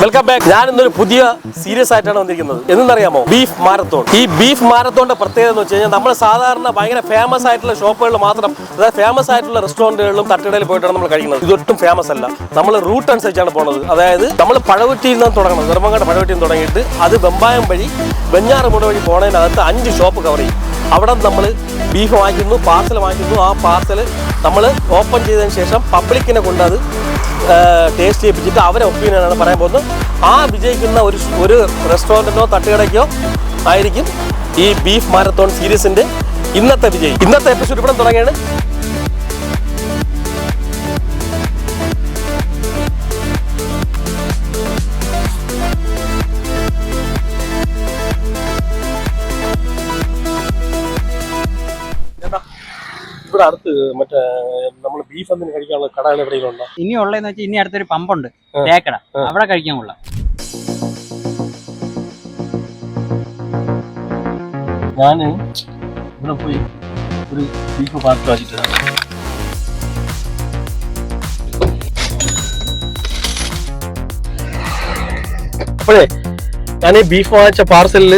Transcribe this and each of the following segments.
Welcome back ഞാൻ ഇന്നൊരു പുതിയ സീരിയസ് ആയിട്ടാണ് വന്നിരിക്കുന്നത്. എന്നറിയാമോ ബീഫ് മാരത്തോൺ ഈ ബീഫ് മാരത്തോണിന്റെ പ്രത്യേകത എന്ന് വെച്ച് കഴിഞ്ഞാൽ നമ്മൾ സാധാരണ ഭയങ്കര ഫേമസ് ആയിട്ടുള്ള ഷോപ്പുകളിൽ മാത്രം അതായത് ഫേമസ് ആയിട്ടുള്ള റെസ്റ്റോറന്റുകളിലും തട്ടുകടയിൽ പോയിട്ടാണ് നമ്മൾ കഴിക്കുന്നത്. ഇതൊട്ടും ഫേമസ് അല്ല. നമ്മൾ റൂട്ട് അനുസരിച്ചാണ് പോണത്. അതായത് നമ്മൾ പഴവറ്റിയിൽ നിന്ന് തുടങ്ങണം നിർമ്മങ്ങളുടെ പഴവറ്റിയിൽ നിന്ന് തുടങ്ങിയിട്ട് അത് വെമ്പായം വഴി വെഞ്ഞാറുമുട വഴി പോണതിനകത്ത് അഞ്ച് ഷോപ്പ് കവർ ചെയ്യും. അവിടെ നമ്മൾ ബീഫ് വാങ്ങിക്കുന്നു പാർസൽ വാങ്ങിക്കുന്നു. ആ പാർസൽ നമ്മൾ ഓപ്പൺ ചെയ്തതിന് ശേഷം പബ്ലിക്കിനെ കൊണ്ട് ടേസ്റ്റ് ചെയ്യിപ്പിച്ചിട്ട് അവരെ ഒപ്പീനിയനാണ് പറയാൻ പോകുന്നത്. ആ വിജയിക്കുന്ന ഒരു ഒരു റെസ്റ്റോറന്റിനോ തട്ടുകടയ്ക്കോ ആയിരിക്കും ഈ ബീഫ് മാരത്തോൺ സീരീസിന്റെ ഇന്നത്തെ വിജയി. ഇന്നത്തെ എപ്പിസോഡ് ഇവിടെ തുടങ്ങിയാണ് ഇവിടെ അടുത്ത് മറ്റേ നമ്മൾ ബീഫ് എന്തിനു കഴിക്കാനുള്ള കടകൾ എവിടെയെങ്കിലും ഉണ്ടോ? ഇനി ഉള്ളതെന്ന് വെച്ചാൽ ഇനി അടുത്തൊരു പമ്പുണ്ട്. തേക്കട. അവിടെ കഴിക്കാൻ കൊള്ളാം. ഞാൻ ഇവിടെ പോയി ഒരു ബീഫ് പാർട്ടി വാങ്ങിയിട്ട് അപ്പോഴേ ഞാൻ ഈ ബീഫ് വാങ്ങിച്ച പാർസലിൽ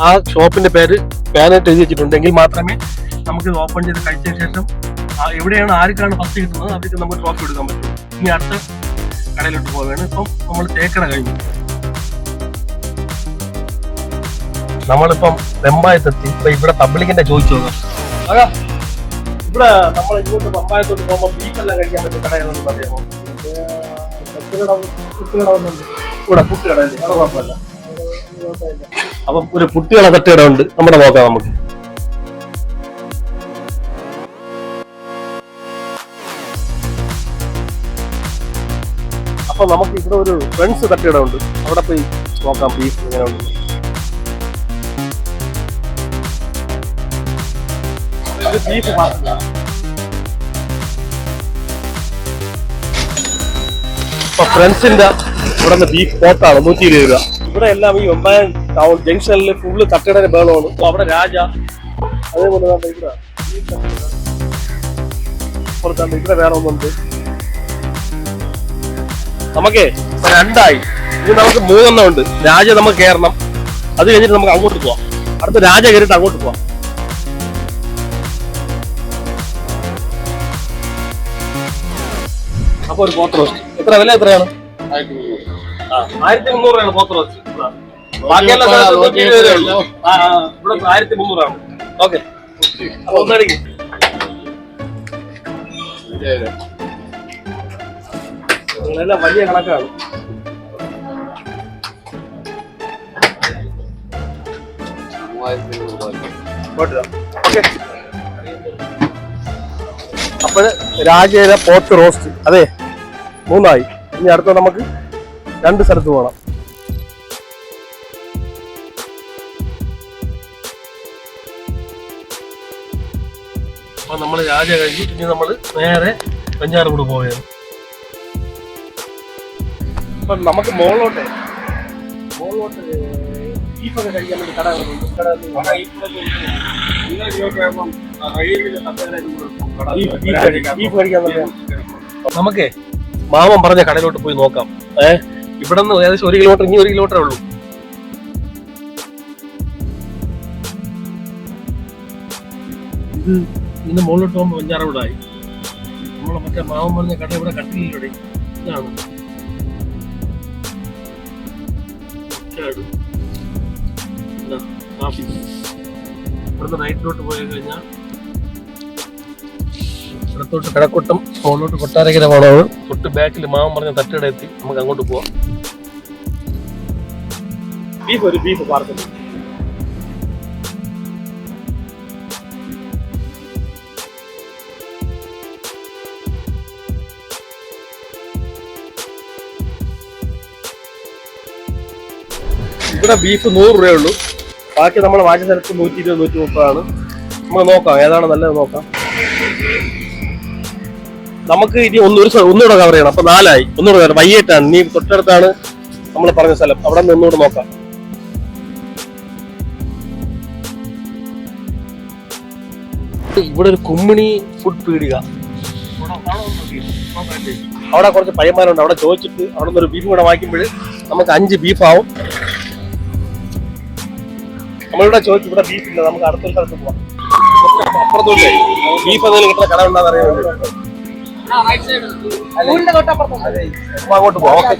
ആ ഷോപ്പിന്റെ പേര് പാനായിട്ട് എഴുതി വെച്ചിട്ടുണ്ടെങ്കിൽ മാത്രമേ നമുക്ക് ഓപ്പൺ ചെയ്ത് കഴിച്ചതിന് ശേഷം എവിടെയാണ് ആർക്കാണ് ഫസ്റ്റ് കിട്ടുന്നത്? അവർക്ക് നമുക്ക് ട്രോഫി എടുക്കാൻ പറ്റും. ഇനി അടുത്ത കടയിലോട്ട് പോവുകയാണ്. ഇപ്പം നമ്മൾ തേക്കട കഴിഞ്ഞു. നമ്മളിപ്പം വെമ്പായത്തെത്തി. ഇപ്പൊ ഇവിടെ പബ്ലിക്കിന്റെ ചോദിച്ചു നോക്കാം ഇവിടെ നമ്മൾ ഇങ്ങോട്ട് പമ്പായത്തോട്ട് പോകുമ്പോൾ ബീഫ് എല്ലാം കഴിക്കാൻ പറ്റും കടയാണെന്ന് പറയാമോ? ഇവിടെ പുട്ടുകട അല്ലേ അത് കുഴപ്പമില്ല. അപ്പം ഒരു പുട്ടുകട തട്ടുകട ഉണ്ട്. നമ്മുടെ നോക്കാം നമുക്ക്. അപ്പൊ നമുക്ക് ഇവിടെ ഒരു ഫ്രണ്ട്സ് തട്ടുകട ഉണ്ട് അവിടെ പോയി നോക്കാം ബീഫ് എങ്ങനെ ഉണ്ട് ബീഫ് മാത്രമാണ് ഫ്രണ്ട്സിന്റെ ഇവിടെ ബീഫ് പോട്ടാണ് നൂറ്റി ഇരുപത് രൂപ. ഇവിടെ എല്ലാം ഈ ഒമ്പതാം ടൗൺ ജംഗ്ഷനിൽ ഫുള്ള് തട്ടുകട ബേളമാണ് അപ്പൊ അവിടെ രാജ അതേപോലെ ഇവിടെ. ഇവിടെ വേണമെന്നുണ്ട് നമുക്കേ രണ്ടായി. ഇനി നമുക്ക് മൂന്നെണ്ണം ഉണ്ട്. രാജ നമുക്ക് കയറണം അത് കഴിഞ്ഞിട്ട് നമുക്ക് അങ്ങോട്ട് പോവാം. അടുത്ത രാജ കയറിയിട്ട് അങ്ങോട്ട് പോവാം. അപ്പൊ ഒരു പോത്ത് എത്ര വില എത്രയാണ്? ആയിരത്തി മുന്നൂറ് രൂപയാണ് ഇവിടെ. ബാക്കിയെല്ലാ സ്ഥലത്തും നൂറ്റി ഇരുപത് രൂപയേ ഉള്ളൂ. ആ, ആ, ഇവിടെ ആയിരത്തി മുന്നൂറാണ് ഓക്കെ. അപ്പൊ ഒന്നടിക്ക്. നിങ്ങളെല്ലാം വലിയ കണക്കാണ്. അപ്പോഴ് രാജയുടെ പോത്ത് റോസ്റ്റ്. അതെ മൂന്നായി. ഇനി അടുത്ത നമുക്ക് രണ്ട് സ്ഥലത്ത് പോകണം അപ്പൊ നമ്മൾ രാജ കഴിഞ്ഞ് ഇനി നമ്മൾ നേരെ വെഞ്ഞാറുകൂട് പോവുകയാണ്. അപ്പൊ നമുക്ക് മോളോട്ടെ മോളോട്ട് ബീഫൊക്കെ കഴിക്കാൻ വേണ്ടി കട ബീഫ് കഴിക്കാൻ നമുക്ക് മാമൻ പറഞ്ഞ കടയിലോട്ട് പോയി നോക്കാം. ഏ ഇവിടെ നിന്ന് ഏകദേശം ഒരു കിലോമീറ്റർ ഇനി ഒരു കിലോമീറ്ററേ ഉള്ളൂ. ഇത് ഇന്ന് മുകളിലോട്ട് പോകുമ്പോൾ വെഞ്ഞാറവിടായി നമ്മളെ മറ്റേ മാമൻ പറഞ്ഞ കട ഇവിടെ കട്ടിലൂടെ ഇതാണ്. ഇതാ, കാഫി ഇവിടുന്ന് റൈറ്റിലോട്ട് പോയി കഴിഞ്ഞാൽ ഇടത്തോട്ട് കിഴക്കൊട്ടം മുകളിലോട്ട് കൊട്ടാരക്കര പോകണത് തൊട്ട് ബാക്കിൽ മാവൻ പറഞ്ഞ തട്ടുകട എത്തി. നമുക്ക് അങ്ങോട്ട് പോവാം. ബീഫ് ഒരു ബീഫ് പാർസൽ ഇവിടെ ബീഫ് നൂറ് രൂപയേ ഉള്ളൂ ബാക്കി നമ്മൾ വാങ്ങിച്ച സ്ഥലത്ത് നൂറ്റി ഇരുപത് നൂറ്റി മുപ്പതാണ് നമുക്ക് നോക്കാം ഏതാണ് നല്ലത് നോക്കാം. നമുക്ക് ഇനി ഒന്ന് ഒരു സ്ഥലം ഒന്നുകൂടെ കവർ ചെയ്യണം. അപ്പൊ നാലായി. ഒന്നുകൂടെ കവർ വൈകിട്ടാണ്. നീ തൊട്ടടുത്താണ് നമ്മൾ പറഞ്ഞ സ്ഥലം. അവിടെ നിന്ന് ഒന്നുകൂടെ നോക്കാം. ഇവിടെ ഒരു കുമ്മിണി ഫുഡ് പീടിക. അവിടെ കുറച്ച് പയ്യന്മാരുണ്ട്. അവിടെ ചോദിച്ചിട്ട് അവിടെ നിന്ന് ഒരു ബീഫ് കൂടെ വാങ്ങിക്കുമ്പോൾ നമുക്ക് അഞ്ച് ബീഫ് ആവും. നമ്മളിവിടെ ചോദിച്ചു ഇവിടെ ബീഫ് ഇല്ല നമുക്ക് അടുത്തൊരു സ്ഥലത്ത് പോവാം. അപ്പുറത്തോട്ട് ബീഫ് എന്തെങ്കിലും കിട്ടുന്ന കട ഉണ്ടെന്ന് അറിയാൻ വേണ്ടി. അപ്പൊ അങ്ങോട്ട് പോവാം. ഓക്കെ.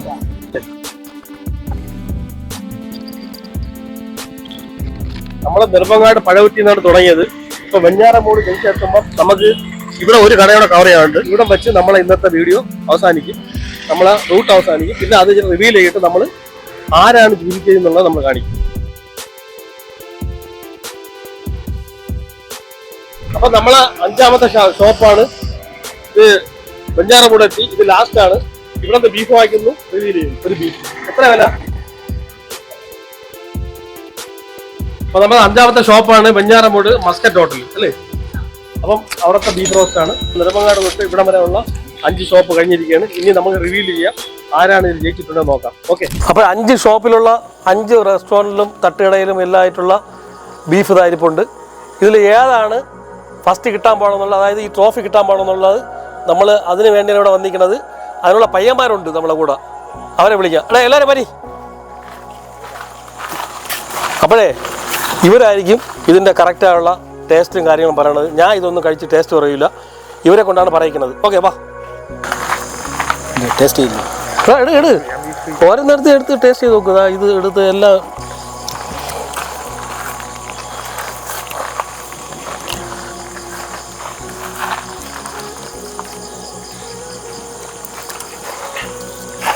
നമ്മളെ നിർമ്മങ്ങാട് പഴകുറ്റി നിന്നാണ് തുടങ്ങിയത്. ഇപ്പൊ വെഞ്ഞാറമൂട് ജനിച്ചെത്തുമ്പോൾ നമുക്ക് ഇവിടെ ഒരു കടയോടെ കവർ ചെയ്യാനുണ്ട്. ഇവിടെ വെച്ച് നമ്മളെ ഇന്നത്തെ വീഡിയോ അവസാനിക്കും. നമ്മളെ റൂട്ട് അവസാനിക്കും. പിന്നെ അത് റിവീൽ ചെയ്തിട്ട് നമ്മൾ ആരാണ് ജീവിക്കുന്നത് എന്നുള്ളത് നമ്മൾ കാണിക്കും. അപ്പൊ നമ്മളെ അഞ്ചാമത്തെ ഷോപ്പാണ്. ഇത് വെഞ്ഞാറമൂട് എത്തി. ഇത് ലാസ്റ്റ് ആണ്. ഇവിടെ ബീഫ് വാങ്ങിക്കുന്നു. റിവീൽ ഒരു ബീഫ് എത്ര വില? അപ്പൊ നമ്മുടെ അഞ്ചാമത്തെ ഷോപ്പാണ് വെഞ്ഞാറമൂട് മസ്കറ്റ് ഹോട്ടൽ അല്ലേ? അപ്പം അവിടുത്തെ ബീഫ് റോസ്റ്റ് ആണ്. നെടുമങ്ങാട് തൊട്ട് ഇവിടം ഉള്ള അഞ്ച് ഷോപ്പ് കഴിഞ്ഞിരിക്കുകയാണ്. ഇനി നമുക്ക് റിവീൽ ചെയ്യാം ആരാണ് ഇത് ജയിച്ചിട്ടുണ്ടെന്ന് നോക്കാം. ഓക്കെ അപ്പോൾ അഞ്ച് ഷോപ്പിലുള്ള അഞ്ച് റെസ്റ്റോറന്റിലും തട്ടുകടയിലും എല്ലാം ആയിട്ടുള്ള ബീഫ് തായിരിപ്പുണ്ട് ഇതിൽ ഏതാണ് ഫസ്റ്റ് കിട്ടാൻ പോകണമെന്നുള്ളത് അതായത് ഈ ട്രോഫി കിട്ടാൻ പോകണമെന്നുള്ളത് നമ്മൾ അതിന് വേണ്ടിയാണ് ഇവിടെ വന്നിരിക്കുന്നത്. അതിനുള്ള പയ്യന്മാരുണ്ട് നമ്മളെ കൂടെ. അവരെ വിളിക്കാം. എടാ എല്ലാവരും വരി. അപ്പോഴേ ഇവരായിരിക്കും ഇതിന്റെ കറക്റ്റായുള്ള ടേസ്റ്റും കാര്യങ്ങളും പറയണത് ഞാൻ ഇതൊന്നും കഴിച്ച് ടേസ്റ്റ് പറയില്ല ഇവരെ കൊണ്ടാണ് പറയിക്കുന്നത്. ഓക്കെ വാ. ടേസ്റ്റ് ചെയ്യില്ല. എടു എടു ഓരോ നേരത്തെ എടുത്ത് ടേസ്റ്റ് ചെയ്ത് നോക്കുക ഇത് എടുത്ത് എല്ലാം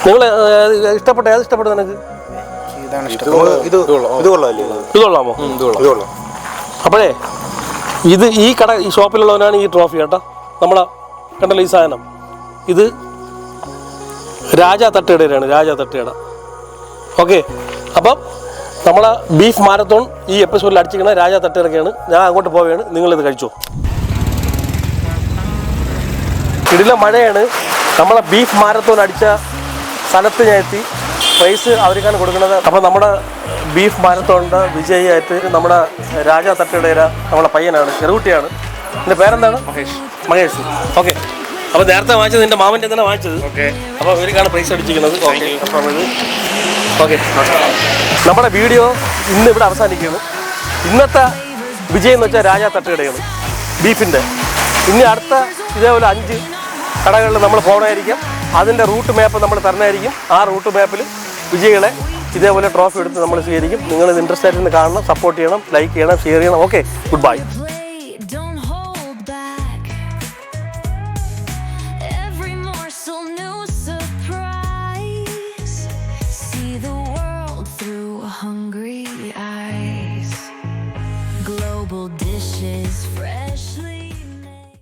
നിങ്ങൾ ഇഷ്ടപ്പെട്ട ഏത് ഇഷ്ടപ്പെട്ടു നിനക്ക്? ഇത് കൊള്ളാമോ ഇത് കൊള്ളാം അപ്പോഴേ ഇത് ഈ കട ഈ ഷോപ്പിലുള്ളവനാണ് ഈ ട്രോഫി കേട്ടോ. നമ്മളെ കണ്ടല്ലോ ഈ സാധനം. ഇത് രാജാ തട്ടുകടയിലാണ് രാജാ തട്ടേട ഓക്കെ അപ്പം നമ്മളെ ബീഫ് മാരത്തോൺ ഈ എപ്പിസോഡിൽ അടിച്ചിരിക്കുന്ന രാജാ തട്ടുകടക്കാണ്. ഞാൻ അങ്ങോട്ട് പോവുകയാണ്. ഇത് കഴിച്ചോ. ഇടില മഴയാണ്. നമ്മളെ ബീഫ് മാരത്തോൺ അടിച്ച സ്ഥലത്ത് ചേർത്തി പ്രൈസ് അവർക്കാണ് കൊടുക്കുന്നത്. അപ്പോൾ നമ്മുടെ ബീഫ് മാരത്തോണിന്റെ വിജയിയായിട്ട് നമ്മുടെ രാജ തട്ടുകടയില നമ്മുടെ പയ്യനാണ് ചെറുകുട്ടിയാണ്. എന്റെ പേരെന്താണ്? മഹേഷ്. മഹേഷ്. ഓക്കെ. അപ്പോൾ നേരത്തെ വാങ്ങിച്ചത് എന്റെ മാമന്റെ തന്നെ വാങ്ങിച്ചത്? ഓക്കെ. അപ്പോൾ ഇവർക്കാണ് പ്രൈസ് അടിച്ചിരിക്കുന്നത്. ഓക്കെ. അപ്പം ഇത്. ഓക്കെ. നമ്മുടെ വീഡിയോ ഇന്ന് ഇവിടെ അവസാനിക്കുന്നു. ഇന്നത്തെ വിജയം എന്ന് വെച്ചാൽ രാജ തട്ടുകടയാണ് ബീഫിന്റെ. ഇനി അടുത്ത ഇതേപോലെ അഞ്ച് കടകളിൽ നമ്മൾ പോകണമായിരിക്കും അതിന്റെ റൂട്ട് മാപ്പ് നമ്മൾ തരണമായിരിക്കും ആ റൂട്ട് മാപ്പിൽ വിജയികളെ ഇതേപോലെ ട്രോഫി എടുത്ത് നമ്മൾ സ്വീകരിക്കും. നിങ്ങൾ ഇത് ഇൻട്രസ്റ്റ് ആയിട്ട് കാണണം സപ്പോർട്ട് ചെയ്യണം ലൈക്ക് ചെയ്യണം ഷെയർ ചെയ്യണം. Okay good bye